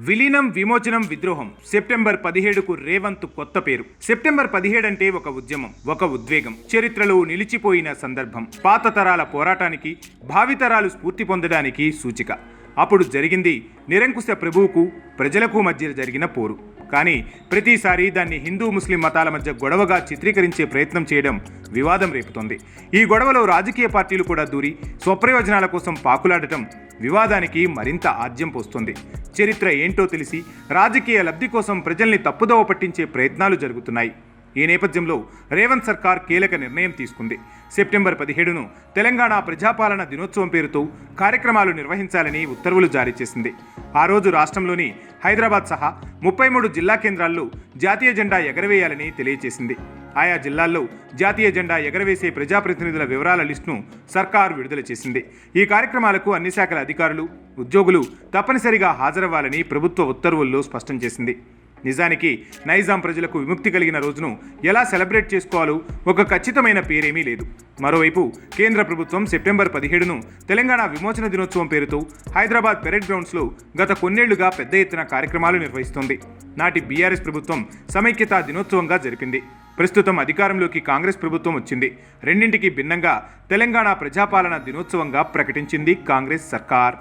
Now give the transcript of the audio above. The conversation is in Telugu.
విలీనం విమోచనం విద్రోహం. సెప్టెంబర్ పదిహేడుకు రేవంత్ కొత్త పేరు. సెప్టెంబర్ పదిహేడు అంటే ఒక ఉద్యమం ఒక ఉద్వేగం. చరిత్రలో నిలిచిపోయిన సందర్భం. పాత తరాల పోరాటానికి భావితరాలు స్ఫూర్తి పొందడానికి సూచిక. అప్పుడు జరిగింది నిరంకుశ ప్రభువుకు ప్రజలకు మధ్య జరిగిన పోరు. కానీ ప్రతిసారి దాన్ని హిందూ ముస్లిం మతాల మధ్య గొడవగా చిత్రీకరించే ప్రయత్నం చేయడం వివాదం రేపుతోంది. ఈ గొడవలో రాజకీయ పార్టీలు కూడా దూరి స్వప్రయోజనాల కోసం పాకులాడటం వివాదానికి మరింత ఆద్యం పోస్తుంది. చరిత్ర ఏంటో తెలిసి రాజకీయ లబ్ధి కోసం ప్రజల్ని తప్పుదోవ పట్టించే ప్రయత్నాలు జరుగుతున్నాయి. ఈ నేపథ్యంలో రేవంత్ సర్కార్ కీలక నిర్ణయం తీసుకుంది. సెప్టెంబర్ పదిహేడును తెలంగాణ ప్రజాపాలన దినోత్సవం పేరుతో కార్యక్రమాలు నిర్వహించాలని ఉత్తర్వులు జారీ చేసింది. ఆ రోజు రాష్ట్రంలోని హైదరాబాద్ సహా ముప్పై మూడు జిల్లా కేంద్రాల్లో జాతీయ జెండా ఎగరవేయాలని తెలియజేసింది ఆయా జిల్లాల్లో జాతీయ జెండా ఎగరవేసే ప్రజాప్రతినిధుల వివరాల లిస్టును సర్కార్ విడుదల చేసింది. ఈ కార్యక్రమాలకు అన్ని శాఖల అధికారులు ఉద్యోగులు తప్పనిసరిగా హాజరవ్వాలని ప్రభుత్వ ఉత్తర్వుల్లో స్పష్టం చేసింది. నిజానికి నైజాం ప్రజలకు విముక్తి కలిగిన రోజును ఎలా సెలబ్రేట్ చేసుకోవాలో ఒక ఖచ్చితమైన పేరేమీ లేదు. మరోవైపు కేంద్ర ప్రభుత్వం సెప్టెంబర్ పదిహేడును తెలంగాణ విమోచన దినోత్సవం పేరుతో హైదరాబాద్ పెరెడ్ గ్రౌండ్స్లో గత కొన్నేళ్ళుగా పెద్ద ఎత్తున కార్యక్రమాలు నిర్వహిస్తోంది. నాటి బీఆర్ఎస్ ప్రభుత్వం సమైక్యతా దినోత్సవంగా జరిపింది. ప్రస్తుతం అధికారంలోకి కాంగ్రెస్ ప్రభుత్వం వచ్చింది. రెండింటికి భిన్నంగా తెలంగాణ ప్రజాపాలన దినోత్సవంగా ప్రకటించింది కాంగ్రెస్ సర్కార్.